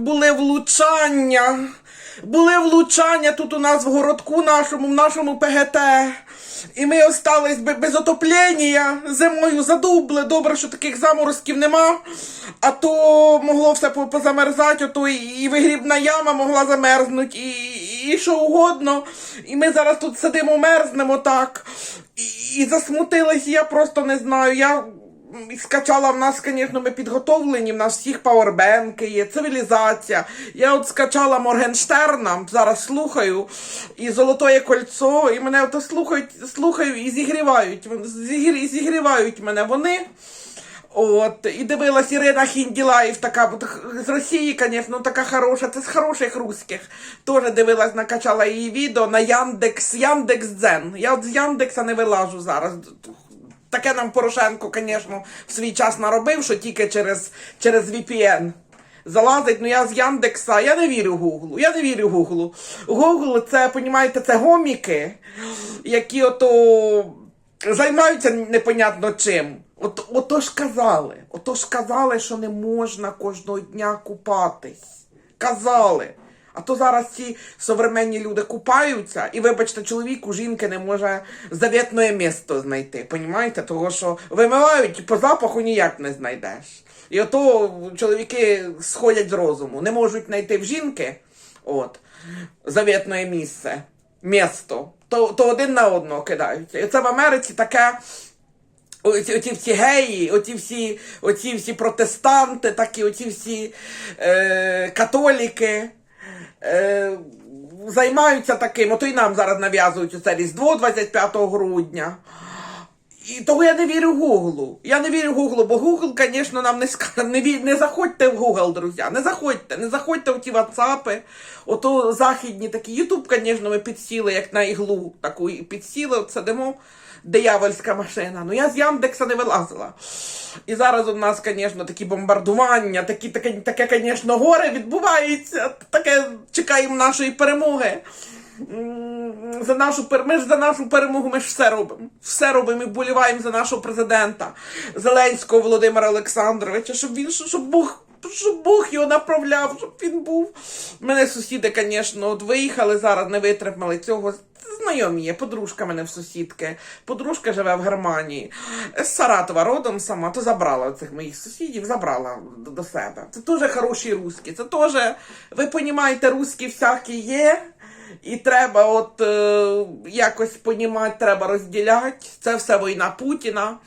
були влучання. Були влучання тут у нас в городку нашому, в нашому ПГТ. І ми остались без отоплення. Зимою задубли. Добре, що таких заморозків нема. А то могло все позамерзати, ото і, вигрібна яма могла замерзнути, і, і, що угодно. І ми зараз тут сидимо, мерзнемо так. І, і засмутилась, я просто не знаю. Я скачала в нас, звісно, ми підготовлені, в нас всіх пауербенки є, цивілізація. Я от скачала Моргенштерна, зараз слухаю, і Золотоє кольцо, і мене ото слухають, слухаю і зігрівають. Зігрі- Зігрівають мене вони. От, і дивилась Ірина Хінділаєв, така з Росії, звісно, така хороша, це з хороших русських. Теж дивилась, накачала її відео на Яндекс, Яндекс Дзен. Я от з Яндекса не вилажу зараз. Таке нам Порошенко, звісно, в свій час наробив, що тільки через, через VPN. Залазить, ну я з Яндекса, я не вірю Гуглу, я не вірю Гуглу. Гугл це, понімаєте, це гоміки, які ото займаються непонятно чим. От, ото ж казали, ото ж казали, що не можна кожного дня купатись. Казали. А то зараз ці современні люди купаються, і, вибачте, чоловік у жінки не може завітне місто знайти. Понімаєте? Того, що вимивають по запаху ніяк не знайдеш. І ото чоловіки сходять з розуму, не можуть знайти в жінки от, завітне місце, місто. То, то один на одного кидаються. І це в Америці таке. Оці, оці всі геї, оці всі, оці всі протестанти, такі оці всі е, католіки е, займаються таким. Ото й нам зараз нав'язують оце Різдво 25 грудня. І того я не вірю Гуглу. Я не вірю Гуглу, бо Гугл, звісно, нам не скаже. Не, ві- не заходьте в Гугл, друзі. Не заходьте, не заходьте в ті ватсапи. Ото західні такі. Ютуб, звісно, ми підсіли, як на іглу. Таку і підсіли, от сидимо. Диявольська машина. Ну я з Яндекса не вилазила. І зараз у нас, звісно, такі бомбардування, такі, таке, таке, звісно, горе відбувається. Таке чекаємо нашої перемоги. За нашу ми ж за нашу перемогу ми ж все робимо. Все робимо і вболіваємо за нашого президента Зеленського Володимира Олександровича, щоб він щоб Бог. Щоб Бог його направляв, щоб він був. Мене сусіди, звісно, от виїхали зараз, не витримали цього. Знайомі є, подружка мене в сусідки. Подружка живе в Германії. З Саратова родом сама, то забрала цих моїх сусідів, забрала до, себе. Це теж хороші русські. Це теж, ви розумієте, русські всякі є. І треба от е, якось понімати, треба розділяти. Це все війна Путіна.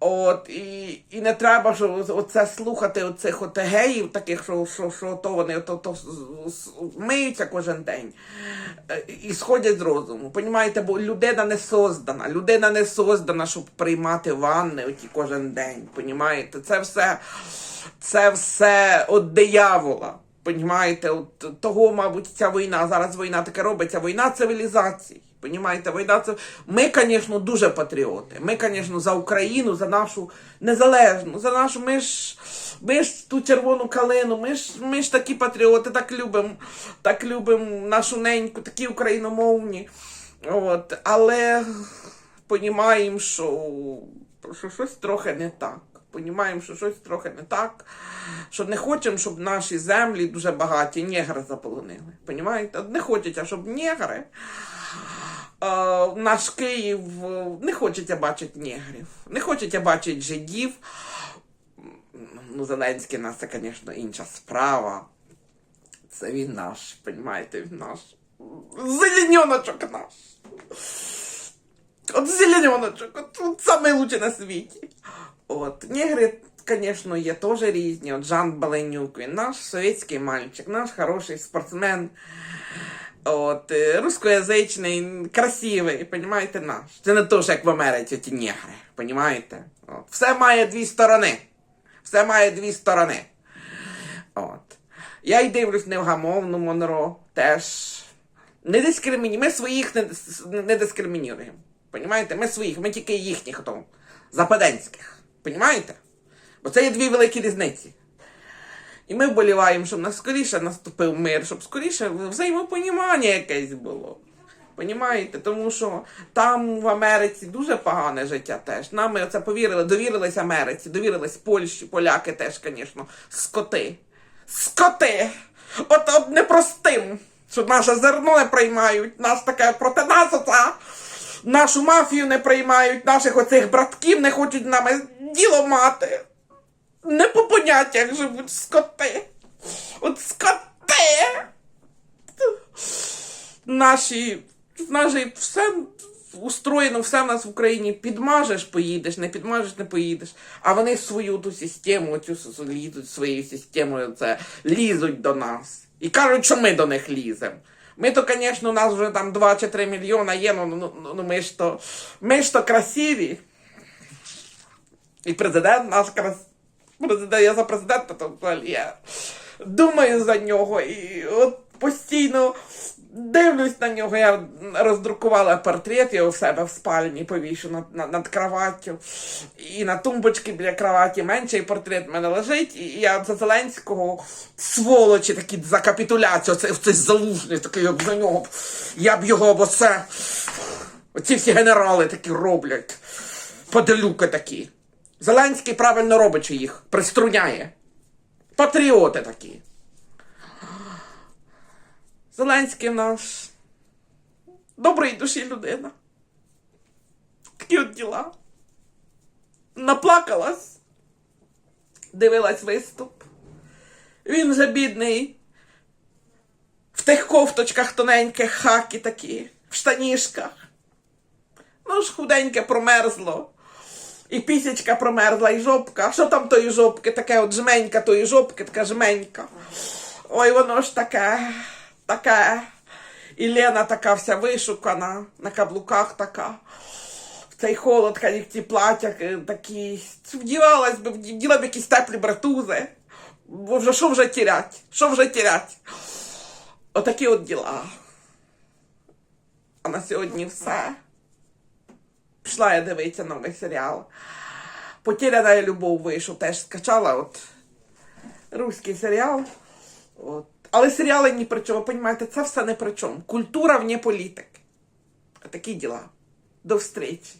От, і, і не треба що, оце слухати оцих от геїв, таких, що, що, що то вони то, то, миються кожен день е, і сходять з розуму. Понімаєте, бо людина не создана. Людина не создана, щоб приймати ванни оті кожен день. Понімаєте? Це все, це все от диявола. Понімаєте, от того, мабуть, ця війна, зараз війна таке робиться, війна цивілізацій. Понімаєте, війна це. Ми, звісно, дуже патріоти. Ми, звісно, за Україну, за нашу незалежну, за нашу. Ми ж, ми ж ту червону калину, ми ж, ми ж такі патріоти, так любимо, так любимо нашу неньку, такі україномовні. От, але понімаємо, що, що щось трохи не так. Понімаємо, що щось трохи не так. Що не хочемо, щоб наші землі дуже багаті негри заполонили. Понімаєте? Не хочеться, щоб негри. Е, Наш Київ е, не хочеться бачити негрів, не хочеться бачити жидів. Ну, Зеленський нас це, звісно, інша справа. Це він наш, понімаєте, він наш. Зеленьоночок наш. От зеленьоночок, от, от лучший на світі. От, негри, звісно, є теж різні. От Жан Баленюк, він наш совєтський мальчик, наш хороший спортсмен. От, е, русскоязичний, красивий, понімаєте, наш. Це не то, що як в Америці ті негри, понімаєте? От. Все має дві сторони. Все має дві сторони. От. Я й дивлюсь невгамовну Монро теж. Не дискримінуємо. Ми своїх не, не дискримінуємо. Понімаєте? Ми своїх, ми тільки їхніх западенських. Понімаєте? Бо це є дві великі різниці. І ми вболіваємо, щоб нас скоріше наступив мир, щоб скоріше взаємопонімання якесь було. Понімаєте? Тому що там в Америці дуже погане життя теж. Нам ми оце повірили, довірились Америці, довірились Польщі, поляки теж, звісно, скоти. Скоти! От, от непростим, що наше зерно не приймають, нас таке проти нас оце. Нашу мафію не приймають, наших оцих братків не хочуть нами діло мати. Не по поняттях живуть скоти. От скоти! Наші, наші все устроєно, все в нас в Україні. Підмажеш, поїдеш, не підмажеш, не поїдеш. А вони свою ту систему, цю лізуть своєю системою, це лізуть до нас. І кажуть, що ми до них ліземо. Ми то, звісно, у нас вже там 2 чи 3 мільйона є, ну, ну, ну, ну ми ж то, ми ж то красиві. І президент наш крас... президент, я за президента, то взагалі я думаю за нього. І от постійно дивлюсь на нього. Я роздрукувала портрет його в себе в спальні, повішу над, над, над кроваттю. І на тумбочці біля кроваті менший портрет в мене лежить. І я за Зеленського сволочі такі за капітуляцію. Оце, цей залужний такий як за нього. Я б його бо це. Оці всі генерали такі роблять. Поделюки такі. Зеленський правильно робить, що їх приструняє. Патріоти такі. Зеленський наш доброї душі людина. Такі от діла. Наплакалась, дивилась виступ. Він вже бідний. В тих кофточках тоненьких хаки такі, в штанішках. Ну ж худеньке промерзло. І пісечка промерзла, і жопка. Що там тої жопки? Таке от жменька тої жопки, така жменька. Ой, воно ж таке, таке. І Лена така вся вишукана, на каблуках така. В цей холод, як ті плаття е, такі. Вдівалась би, вділа б якісь теплі братузи. Бо вже що вже тірять? Що вже тірять? Отакі от діла. А на сьогодні все. Пішла я дивитися новий серіал. Потеряна любов вийшов, теж скачала от руський серіал. От. Але серіали ні при чому, понімаєте, це все не при чому. Культура вне А Такі діла. До встречі.